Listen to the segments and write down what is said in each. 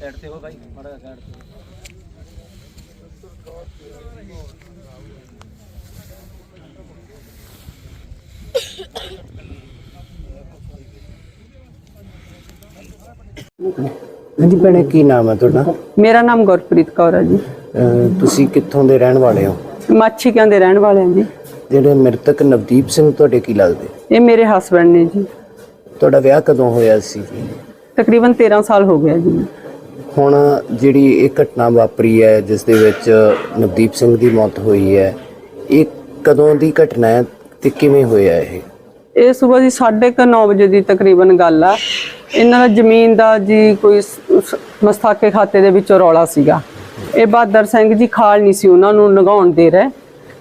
Side ਤੇ ਹੋ ਭਾਈ ਮਾੜਾ ਸਾਈਡ ਤੇ ਹਾਂਜੀ ਭੈਣੇ ਕੀ ਨਾਮ ਹੈ ਤੁਹਾਡਾ? ਮੇਰਾ ਨਾਮ ਗੁਰਪ੍ਰੀਤ ਕੌਰ ਹੈ ਜੀ। ਅਹ ਤੁਸੀਂ ਕਿੱਥੋਂ ਦੇ ਰਹਿਣ ਵਾਲੇ ਹੋ? ਮਾਛੀਕਿਆਂ ਦੇ ਰਹਿਣ ਵਾਲੇ ਹਾਂ ਜੀ। ਜਿਹੜੇ ਮ੍ਰਿਤਕ ਨਵਦੀਪ ਸਿੰਘ ਤੁਹਾਡੇ ਕੀ ਲੱਗਦੇ? ਇਹ ਮੇਰੇ ਹਸਬੰਡ ਨੇ ਜੀ। ਤੁਹਾਡਾ ਵਿਆਹ ਕਦੋਂ ਹੋਇਆ ਸੀ? ਤਕਰੀਬਨ 13 ਸਾਲ ਹੋ ਗਿਆ ਜੀ। ਹੁਣ ਜਿਹੜੀ ਇਹ ਘਟਨਾ ਵਾਪਰੀ ਹੈ, ਜਿਸ ਦੇ ਵਿੱਚ ਨਵਦੀਪ ਸਿੰਘ ਦੀ ਮੌਤ ਹੋਈ ਹੈ, ਇਹ ਕਦੋਂ ਦੀ ਘਟਨਾ ਹੈ ਤੇ ਕਿਵੇਂ ਹੋਇਆ ਇਹ? ਇਹ ਸਵੇਰ ਦੀ 9:30 ਵਜੇ ਦੀ ਤਕਰੀਬਨ ਗੱਲ ਆ। ਇਹਨਾਂ ਦਾ ਜ਼ਮੀਨ ਦਾ ਜੀ ਕੋਈ ਮਸਤਾਕੇ ਖਾਤੇ ਦੇ ਵਿੱਚੋਂ ਰੌਲਾ ਸੀਗਾ। ਇਹ ਬਹਾਦਰ ਸਿੰਘ ਜੀ ਖਾਲ ਨਹੀਂ ਸੀ, ਉਹਨਾਂ ਨੂੰ ਲਗਾਉਣ ਦੇ ਰਹੇ।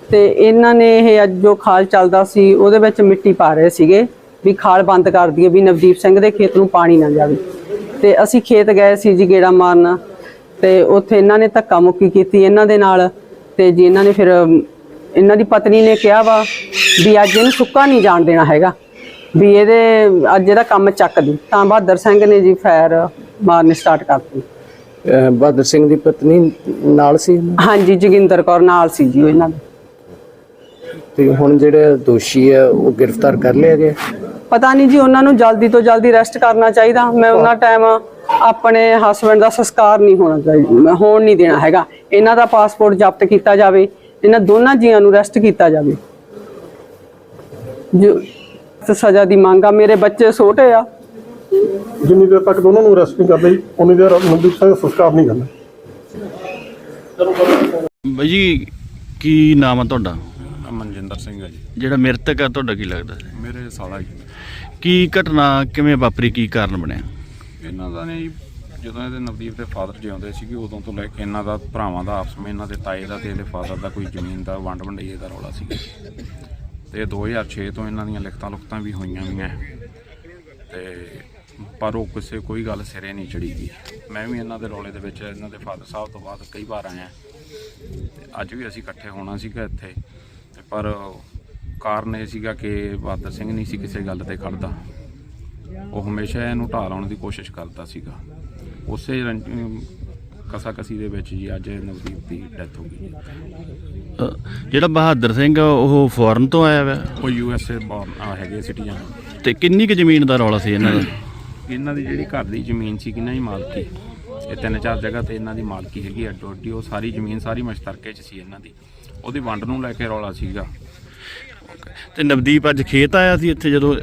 ਤੇ ਇਹਨਾਂ ਨੇ ਇਹ ਅੱਜ ਜੋ ਖਾਲ ਚੱਲਦਾ ਸੀ, ਉਹਦੇ ਵਿੱਚ ਮਿੱਟੀ ਪਾ ਰਹੇ ਸੀਗੇ, ਵੀ ਖਾਲ ਬੰਦ ਕਰ ਦਈਏ, ਵੀ ਨਵਦੀਪ ਸਿੰਘ ਦੇ ਖੇਤ ਨੂੰ ਪਾਣੀ ਨਾ ਜਾਵੇ। ਤੇ ਅਸੀਂ ਖੇਤ ਗਏ ਸੀ ਜੀ ਗੇੜਾ ਮਾਰਨ ਤੇ ਉੱਥੇ ਇਹਨਾਂ ਨੇ ਧੱਕਾ ਮੁੱਕੀ ਕੀਤੀ ਇਹਨਾਂ ਦੇ ਨਾਲ ਤੇ ਜੀ ਇਹਨਾਂ ਨੇ ਫਿਰ ਇਹਨਾਂ ਦੀ ਪਤਨੀ ਨੇ ਕਿਹਾ ਵਾ ਵੀ ਅੱਜ ਇਹਨੂੰ ਸੁੱਕਾ ਨਹੀਂ ਜਾਣ ਦੇਣਾ ਹੈਗਾ ਵੀ ਇਹਦੇ ਅੱਜ ਇਹਦਾ ਕੰਮ ਚੱਕ ਦੀ। ਤਾਂ ਬਹਾਦਰ ਸਿੰਘ ਨੇ ਜੀ ਫਾਇਰ ਮਾਰਨੇ ਸਟਾਰਟ ਕਰਤੀ। ਬਹਾਦਰ ਸਿੰਘ ਦੀ ਪਤਨੀ ਨਾਲ ਸੀ? ਹਾਂਜੀ ਜੋਗਿੰਦਰ ਕੌਰ ਨਾਲ ਸੀ ਜੀ ਇਹਨਾਂ ਦੇ। ਤੇ ਹੁਣ ਜਿਹੜੇ ਦੋਸ਼ੀ ਹੈ ਉਹ ਗ੍ਰਿਫਤਾਰ ਕਰ ਲਿਆ ਗਿਆ? ਪਤਾ ਨਹੀਂ ਜੀ ਉਹਨਾਂ ਨੂੰ ਜਲਦੀ ਤੋਂ ਜਲਦੀ ਅਰੈਸਟ ਕਰਨਾ ਚਾਹੀਦਾ। ਮੈਂ ਉਹਨਾਂ ਟਾਈਮ ਆਪਣੇ ਹਸਬੰਡ ਦਾ ਸੰਸਕਾਰ ਨਹੀਂ ਹੋਣਾ ਚਾਹੀਦਾ ਮੈਂ ਹੋਣ ਨਹੀਂ ਦੇਣਾ ਹੈਗਾ। ਇਹਨਾਂ ਦਾ ਪਾਸਪੋਰਟ ਜ਼ਬਤ ਕੀਤਾ ਜਾਵੇ ਇਹਨਾਂ ਦੋਨਾਂ ਜੀਆਂ ਨੂੰ ਅਰੈਸਟ ਕੀਤਾ ਜਾਵੇ। ਜੋ ਸਜ਼ਾ ਦੀ ਮੰਗ ਆ ਮੇਰੇ ਬੱਚੇ ਛੋਟੇ ਆ। ਜਿੰਨੀ ਦੇਰ ਤੱਕ ਦੋਨਾਂ ਨੂੰ ਅਰੈਸਟ ਨਹੀਂ ਕਰਦੇ ਉਨੀ ਦੇਰ ਮਨਦੀਪ ਸਿੰਘ ਦਾ ਸੰਸਕਾਰ ਨਹੀਂ ਕਰਨਾ। ਬਾਈ ਜੀ ਕੀ ਨਾਮ ਆ ਤੁਹਾਡਾ? ਮਨਜਿੰਦਰ ਸਿੰਘ ਹੈ ਜੀ। ਜਿਹੜਾ ਮ੍ਰਿਤਕ ਆ ਤੁਹਾਡਾ ਕੀ ਲੱਗਦਾ ਸੀ? ਮੇਰੇ ਸਾਲਾ ਜੀ। ਕੀ ਘਟਨਾ ਕਿਵੇਂ ਵਾਪਰੀ? ਕੀ ਕਾਰਨ ਬਣਿਆ? ਇਹਨਾਂ ਦਾ ਨੇ ਜਦੋਂ ਇਹਦੇ ਨਵਦੀਪ ਦੇ ਫਾਦਰ ਜਿਉਂਦੇ ਸੀਗੇ ਉਦੋਂ ਤੋਂ ਲੈ ਕੇ ਇਹਨਾਂ ਦਾ ਭਰਾਵਾਂ ਦਾ ਆਪਸ ਵਿੱਚ ਇਹਨਾਂ ਦੇ ਤਾਏ ਦਾ ਤੇ ਇਹਦੇ ਫਾਦਰ ਦਾ ਕੋਈ ਜ਼ਮੀਨ ਦਾ ਵੰਡ ਵੰਡਈਏ ਦਾ ਰੌਲਾ ਸੀਗਾ। ਤੇ 2006 ਤੋਂ ਇਹਨਾਂ ਦੀਆਂ ਲਿਖਤਾਂ ਲੁਖਤਾਂ ਵੀ ਹੋਈਆਂ ਵੀਆਂ ਤੇ ਪਰ ਉਹ ਕਿਸੇ ਕੋਈ ਗੱਲ ਸਿਰੇ ਨਹੀਂ ਚੜੀ ਗਈ। ਮੈਂ ਵੀ ਇਹਨਾਂ ਦੇ ਰੌਲੇ ਦੇ ਵਿੱਚ ਇਹਨਾਂ ਦੇ ਫਾਦਰ ਸਾਹਿਬ ਤੋਂ ਬਾਅਦ ਕਈ ਵਾਰ ਆਇਆ। ਤੇ ਅੱਜ ਵੀ ਅਸੀਂ ਇਕੱਠੇ ਹੋਣਾ ਸੀਗਾ ਇੱਥੇ। ਪਰ ਕਾਰਨ ਇਹ ਸੀਗਾ ਕਿ ਬਹਾਦਰ ਸਿੰਘ ਨਹੀਂ ਸੀ ਕਿਸੇ ਗੱਲ ਤੇ ਖੜਦਾ। ਉਹ ਹਮੇਸ਼ਾ ਇਹਨੂੰ ਢਾਹ ਲਾਉਣ ਦੀ ਕੋਸ਼ਿਸ਼ ਕਰਦਾ ਸੀਗਾ। ਉਸੇ ਕਸਾ ਕਸੀ ਦੇ ਵਿੱਚ ਜੀ ਅੱਜ ਨਵਦੀਪ ਦੀ ਡੈਥ ਹੋ ਗਈ। ਜਿਹੜਾ ਬਹਾਦਰ ਸਿੰਘ ਆ, ਉਹ ਫੋਰਨ ਤੋਂ ਆਇਆ ਵਾ? ਉਹ ਯੂ ਐਸ ਏ ਬੌਰਨ ਹੈਗੇ ਸਿਟੀਜ਼ਨ ਤੇ ਕਿੰਨੀ ਕੁ ਜ਼ਮੀਨ ਦਾ ਰੌਲਾ ਸੀ ਇਹਨਾਂ ਦਾ? ਇਹਨਾਂ ਦੀ ਜਿਹੜੀ ਘਰ ਦੀ ਜ਼ਮੀਨ ਸੀ ਕਿੰਨਾ ਹੀ ਮਾਲਕੀ ਇਹ ਤਿੰਨ ਚਾਰ ਜਗ੍ਹਾ ਤੇ ਇਹਨਾਂ ਦੀ ਮਾਲਕੀ ਹੈਗੀ ਅੱਡੋ ਅੱਡੀ ਉਹ ਸਾਰੀ ਜ਼ਮੀਨ ਸਾਰੀ ਮਸ਼ਤਰਕੇ 'ਚ ਸੀ ਇਹਨਾਂ ਦੀ। ਉਹਦੀ ਵੰਡ ਨੂੰ ਲੈ ਕੇ ਰੌਲਾ ਸੀਗਾ। ਤੇ ਨਵਦੀਪ ਅੱਜ ਖੇਤ ਆਇਆ ਸੀ ਇੱਥੇ ਜਦੋਂ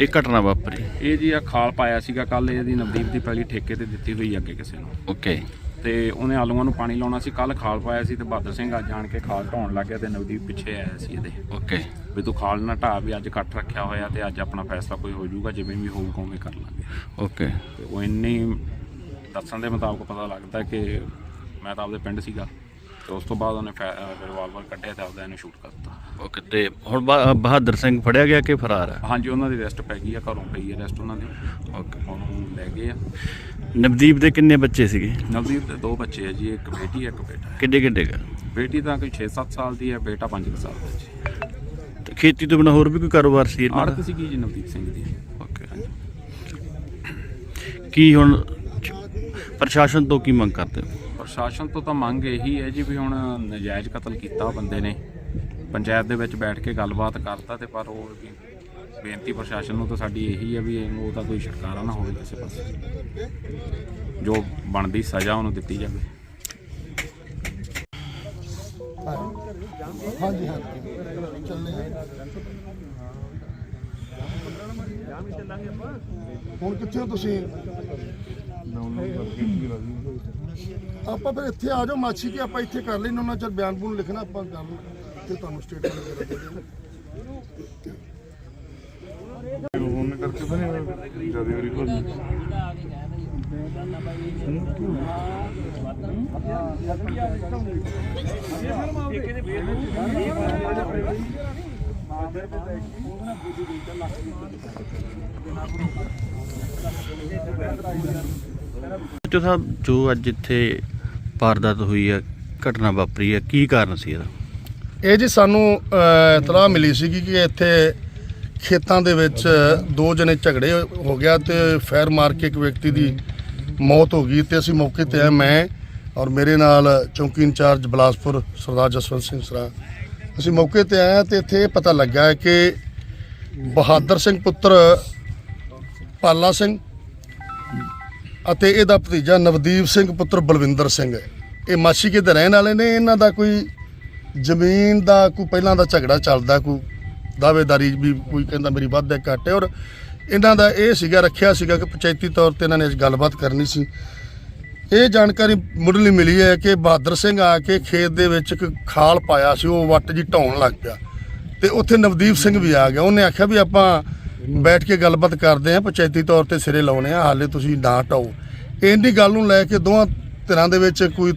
ਇਹ ਘਟਨਾ ਵਾਪਰੀ? ਇਹ ਜੀ ਆ ਖਾਲ ਪਾਇਆ ਸੀਗਾ ਕੱਲ ਇਹਦੀ ਨਵਦੀਪ ਦੀ ਪਹਿਲੀ ਠੇਕੇ ਤੇ ਦਿੱਤੀ ਹੋਈ ਅੱਗੇ ਕਿਸੇ ਨੂੰ। ਓਕੇ। ਤੇ ਉਹਨੇ ਆਲੂਆਂ ਨੂੰ ਪਾਣੀ ਲਾਉਣਾ ਸੀ ਕੱਲ ਖਾਲ ਪਾਇਆ ਸੀ ਤੇ ਬਹਾਦਰ ਸਿੰਘ ਅੱਜ ਜਾਣ ਕੇ ਖਾਲ ਢਾਉਣ ਲੱਗ ਗਿਆ ਤੇ ਨਵਦੀਪ ਪਿੱਛੇ ਆਇਆ ਸੀ ਇਹਦੇ। ਓਕੇ। ਵੀ ਤੂੰ ਖਾਲ ਨਾ ਢਾਹ ਵੀ ਅੱਜ ਇਕੱਠ ਰੱਖਿਆ ਹੋਇਆ ਤੇ ਅੱਜ ਆਪਣਾ ਫੈਸਲਾ ਕੋਈ ਹੋ ਜਾਊਗਾ ਜਿਵੇਂ ਵੀ ਹੋਊਗਾ ਉਵੇਂ ਕਰ ਲਾਂਗੇ। ਓਕੇ। ਤੇ ਉਹ ਇੰਨੀ ਦੱਸਣ ਦੇ ਮੁਤਾਬਕ ਪਤਾ ਲੱਗਦਾ ਕਿ ਮੈਂ ਤਾਂ ਆਪਦੇ ਪਿੰਡ ਸੀਗਾ ਤੇ ਉਸ ਤੋਂ ਬਾਅਦ ਉਹਨੇ ਰਿਵਾਲਵਰ ਕੱਢਿਆ ਤੇ ਆਪਦਾ ਇਹਨੂੰ ਸ਼ੂਟ ਕਰਤਾ। ਓਕੇ ਤੇ ਹੁਣ ਬਹਾ- ਬਹਾਦਰ ਸਿੰਘ ਫੜਿਆ ਗਿਆ ਕਿ ਫਰਾਰ ਆ ਹਾਂਜੀ ਉਹਨਾਂ ਦੀ ਰੈਸਟ ਪੈ ਗਈ ਆ ਘਰੋਂ ਪਈ ਹੈ ਰੈਸਟ ਉਹਨਾਂ ਦੀ। ਓਕੇ ਉਹਨੂੰ ਲੈ ਗਏ ਆ। ਨਵਦੀਪ ਦੇ ਕਿੰਨੇ ਬੱਚੇ ਸੀਗੇ? ਨਵਦੀਪ ਦੇ ਦੋ ਬੱਚੇ ਆ ਜੀ ਇੱਕ ਬੇਟੀ ਇੱਕ ਬੇਟਾ। ਹੈ। ਕਿੱਡੇ ਕਿੱਡੇ ਗਾ ਬੇਟੀ ਤਾਂ ਕੋਈ 6-7 ਸਾਲ ਦੀ ਹੈ ਬੇਟਾ 5 ਸਾਲ ਦਾ ਜੀ। ਤੇ ਖੇਤੀ ਤੋਂ ਬਿਨਾਂ ਹੋਰ ਵੀ ਕੋਈ ਕਾਰੋਬਾਰ ਸੀ ਇਹਨਾਂ ਆੜਤ ਦਾ ਸੀਗੀ ਜੀ ਨਵਦੀਪ ਸਿੰਘ ਦੀ। ਓਕੇ ਕੀ ਹੁਣ ਪ੍ਰਸ਼ਾਸਨ ਤੋਂ ਕੀ ਮੰਗ ਕਰਦੇ ਹੋ? ਪ੍ਰਸ਼ਾਸਨ ਤੋਂ ਤਾਂ ਮੰਗ ਇਹੀ ਹੈ ਜੀ ਵੀ ਹੁਣ ਨਜਾਇਜ਼ ਕਤਲ ਕੀਤਾ ਬੰਦੇ ਨੇ। ਪੰਚਾਇਤ ਦੇ ਵਿੱਚ ਬੈਠ ਕੇ ਗੱਲਬਾਤ ਕਰਤਾ ਤੇ ਪਰ ਉਹ ਵੀ ਬੇਨਤੀ ਪ੍ਰਸ਼ਾਸਨ ਨੂੰ ਤਾਂ ਸਾਡੀ ਇਹੀ ਹੈ ਵੀ ਇਹਨੂੰ ਉਹਦਾ ਕੋਈ ਛੁਟਕਾਰਾ ਨਾ ਹੋਵੇ ਕਿਸੇ ਪਾਸੇ। ਜੋ ਬਣਦੀ ਸਜ਼ਾ ਉਹਨੂੰ ਦਿੱਤੀ ਜਾਵੇ। ਹੁਣ ਕਿੱਥੇ ਹੋ ਤੁਸੀਂ? ਆਪਾਂ ਫਿਰ ਇੱਥੇ ਆ ਜਾਓ ਮਾਛੀ ਕੀ ਆਪਾਂ ਇੱਥੇ ਕਰ ਲੈਣਾ ਉਹਨਾਂ ਚਿਰ ਬਿਆਨ ਬੂਨ ਲਿਖਣਾ ਆਪਾਂ ਕਰ ਤੇ ਤੁਹਾਨੂੰ ਸਟੇਟਮੈਂਟ ਵਗੈਰਾ ਦੇ ਦੇਣਾ ਫੋਨ ਕਰਕੇ ਤਾਂ ਨਹੀਂ ਜ਼ਿਆਦਾ ਵਾਰੀ ਹੋ। ਜੋ ਸਾਹਿਬ ਜੋ ਅੱਜ ਇੱਥੇ ਵਾਰਦਾਤ ਹੋਈ ਹੈ ਘਟਨਾ ਵਾਪਰੀ ਹੈ ਕੀ ਕਾਰਨ ਸੀ ਇਹਦਾ? ਇਹ ਜੀ ਸਾਨੂੰ ਅਹ, ਇਤਲਾਹ ਮਿਲੀ ਸੀਗੀ ਕਿ ਇੱਥੇ ਖੇਤਾਂ ਦੇ ਵਿੱਚ ਦੋ ਜਣੇ ਝਗੜੇ ਹੋ ਗਿਆ ਤੇ ਫਾਇਰ ਮਾਰ ਕੇ ਇੱਕ ਵਿਅਕਤੀ ਦੀ ਮੌਤ ਹੋ ਗਈ ਤੇ ਅਸੀਂ ਮੌਕੇ ਤੇ ਆਏ ਮੈਂ ਔਰ ਮੇਰੇ ਨਾਲ ਚੌਂਕੀ ਇੰਚਾਰਜ ਬਲਾਸਪੁਰ ਸਰਦਾਰ ਜਸਵੰਤ ਸਿੰਘ ਸਰਾ। ਅਸੀਂ ਮੌਕੇ ਤੇ ਆਏ ਹਾਂ ਤੇ ਇੱਥੇ ਇਹ ਪਤਾ ਲੱਗਾ ਹੈ ਕਿ ਬਹਾਦਰ ਸਿੰਘ ਪੁੱਤਰ ਪਾਲਾ ਸਿੰਘ ਅਤੇ ਇਹਦਾ ਭਤੀਜਾ ਨਵਦੀਪ ਸਿੰਘ ਪੁੱਤਰ ਬਲਵਿੰਦਰ ਸਿੰਘ ਇਹ ਮਾਛੀਕੇ ਦੇ ਰਹਿਣ ਵਾਲੇ ਨੇ? ਇਹਨਾਂ ਦਾ ਕੋਈ ਜ਼ਮੀਨ ਦਾ ਕੋਈ ਪਹਿਲਾਂ ਦਾ ਝਗੜਾ ਚੱਲਦਾ, ਕੋਈ ਦਾਅਵੇਦਾਰੀ ਵੀ ਕੋਈ ਕਹਿੰਦਾ ਮੇਰੀ ਵੱਧ ਹੈ, ਘੱਟ ਹੈ। ਔਰ ਇਹਨਾਂ ਦਾ ਇਹ ਸੀਗਾ, ਰੱਖਿਆ ਸੀਗਾ ਕਿ ਪੰਚਾਇਤੀ ਤੌਰ ਤੇ ਇਹਨਾਂ ਨੇ ਅੱਜ ਗੱਲਬਾਤ ਕਰਨੀ ਸੀ। ਇਹ ਜਾਣਕਾਰੀ ਮੁੱਢਲੀ ਮਿਲੀ ਹੈ ਕਿ ਬਹਾਦਰ ਸਿੰਘ ਆ ਕੇ ਖੇਤ ਦੇ ਵਿੱਚ ਇੱਕ ਖਾਲ ਪਾਇਆ ਸੀ, ਉਹ ਵੱਟ ਜੀ ਢਾਉਣ ਲੱਗ ਪਿਆ। ਤੇ ਉੱਥੇ ਨਵਦੀਪ ਸਿੰਘ ਵੀ ਆ ਗਿਆ। ਉਹਨੇ ਆਖਿਆ ਵੀ ਆਪਾਂ ਬੈਠ ਕੇ ਗੱਲਬਾਤ ਕਰਦੇ ਆਂ ਪੰਚਾਇਤੀ ਤੌਰ ਤੇ ਸਿਰੇ ਲਾਉਣੇ ਆ ਹਾਲੇ ਤੁਸੀਂ ਨਾ ਢਾਓ ਇੰਨੀ ਗੱਲ ਨੂੰ ਲੈ ਕੇ ਦੋਵਾਂ ਧਿਰਾਂ ਦੇ ਵਿੱਚ ਕੋਈ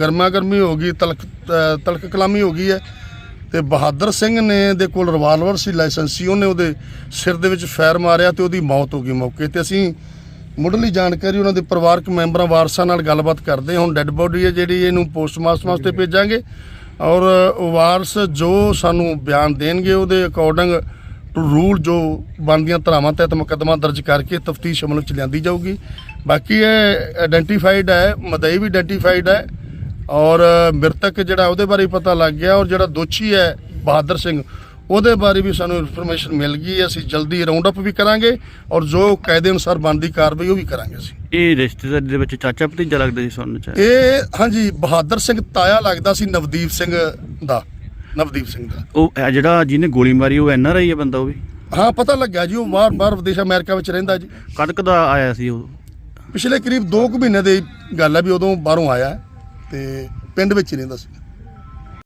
ਗਰਮਾ ਗਰਮੀ ਹੋ ਗਈ ਤਲਕ ਤਲਕ ਕਲਾਮੀ ਹੋ ਗਈ ਹੈ ਤੇ ਬਹਾਦਰ ਸਿੰਘ ਨੇ ਦੇ ਕੋਲ ਰਿਵਾਲਵਰ ਸੀ ਲਾਇਸੈਂਸੀ ਉਹਨੇ ਉਹਦੇ ਸਿਰ ਦੇ ਵਿੱਚ ਫਾਇਰ ਮਾਰਿਆ ਤੇ ਉਹਦੀ ਮੌਤ ਹੋ ਗਈ ਮੌਕੇ ਤੇ। ਅਸੀਂ ਮੁੱਢਲੀ ਜਾਣਕਾਰੀ ਉਹਨਾਂ ਦੇ ਪਰਿਵਾਰਕ ਮੈਂਬਰਾਂ ਵਾਰਸਾਂ ਨਾਲ ਗੱਲਬਾਤ ਕਰਦੇ। ਹੁਣ ਡੈੱਡ ਬੋਡੀ ਹੈ ਜਿਹੜੀ ਇਹਨੂੰ ਪੋਸਟਮਾਰਟਮ ਵਾਸਤੇ ਭੇਜਾਂਗੇ। ਔਰ ਵਾਰਸ ਜੋ ਸਾਨੂੰ ਬਿਆਨ ਦੇਣਗੇ ਉਹਦੇ ਅਕੋਰਡਿੰਗ ਟੂ ਰੂਲ ਜੋ ਬਣਦੀਆਂ ਧਾਰਾਵਾਂ ਤਹਿਤ ਮੁਕੱਦਮਾ ਦਰਜ ਕਰਕੇ ਤਫਤੀਸ਼ ਅਮਲ ਵਿੱਚ ਲਿਆਂਦੀ ਜਾਊਗੀ। ਬਾਕੀ ਇਹ ਆਇਡੈਂਟੀਫਾਈਡ ਹੈ ਮਦਈ ਵੀ ਆਇਡੈਂਟੀਫਾਈਡ ਹੈ ਔਰ ਮ੍ਰਿਤਕ ਜਿਹੜਾ ਉਹਦੇ ਬਾਰੇ ਪਤਾ ਲੱਗ ਗਿਆ ਔਰ ਜਿਹੜਾ ਦੋਸ਼ੀ ਹੈ ਬਹਾਦਰ ਸਿੰਘ ਉਹਦੇ ਬਾਰੇ ਵੀ ਸਾਨੂੰ ਇਨਫੋਰਮੇਸ਼ਨ ਮਿਲ ਗਈ ਹੈ। ਅਸੀਂ ਜਲਦੀ ਰਾਉਂਡ ਅਪ ਵੀ ਕਰਾਂਗੇ ਔਰ ਜੋ ਕਾਇਦੇ ਅਨੁਸਾਰ ਬਣਦੀ ਕਾਰਵਾਈ ਉਹ ਵੀ ਕਰਾਂਗੇ ਅਸੀਂ। ਇਹ ਰਿਸ਼ਤੇਦਾਰੀ ਦੇ ਵਿੱਚ ਚਾਚਾ ਭਤੀਜਾ ਲੱਗਦਾ ਸੀ ਸੁਣਨ ਚ? ਇਹ ਹਾਂਜੀ ਬਹਾਦਰ ਸਿੰਘ ਤਾਇਆ ਲੱਗਦਾ ਸੀ ਨਵਦੀਪ ਸਿੰਘ ਦਾ। ਨਵਦੀਪ ਸਿੰਘ ਦਾ। ਉਹ ਇਹ ਜਿਹੜਾ ਜਿਹਨੇ ਗੋਲੀ ਮਾਰੀ ਉਹ ਐਨ ਆਰ ਆਈ ਹੈ ਬੰਦਾ ਉਹ ਵੀ? ਹਾਂ ਪਤਾ ਲੱਗਿਆ ਜੀ ਉਹ ਬਾਹਰ ਬਾਹਰ ਵਿਦੇਸ਼ ਅਮਰੀਕਾ ਵਿੱਚ ਰਹਿੰਦਾ ਜੀ। ਕਦ ਕਦਾ ਆਇਆ ਸੀ ਉਹ? ਪਿਛਲੇ ਕਰੀਬ 2 ਕੁ ਮਹੀਨੇ ਦੀ ਗੱਲ ਹੈ ਵੀ ਉਦੋਂ ਬਾਹਰੋਂ ਆਇਆ ਤੇ ਪਿੰਡ ਵਿੱਚ ਹੀ ਰਹਿੰਦਾ ਸੀ।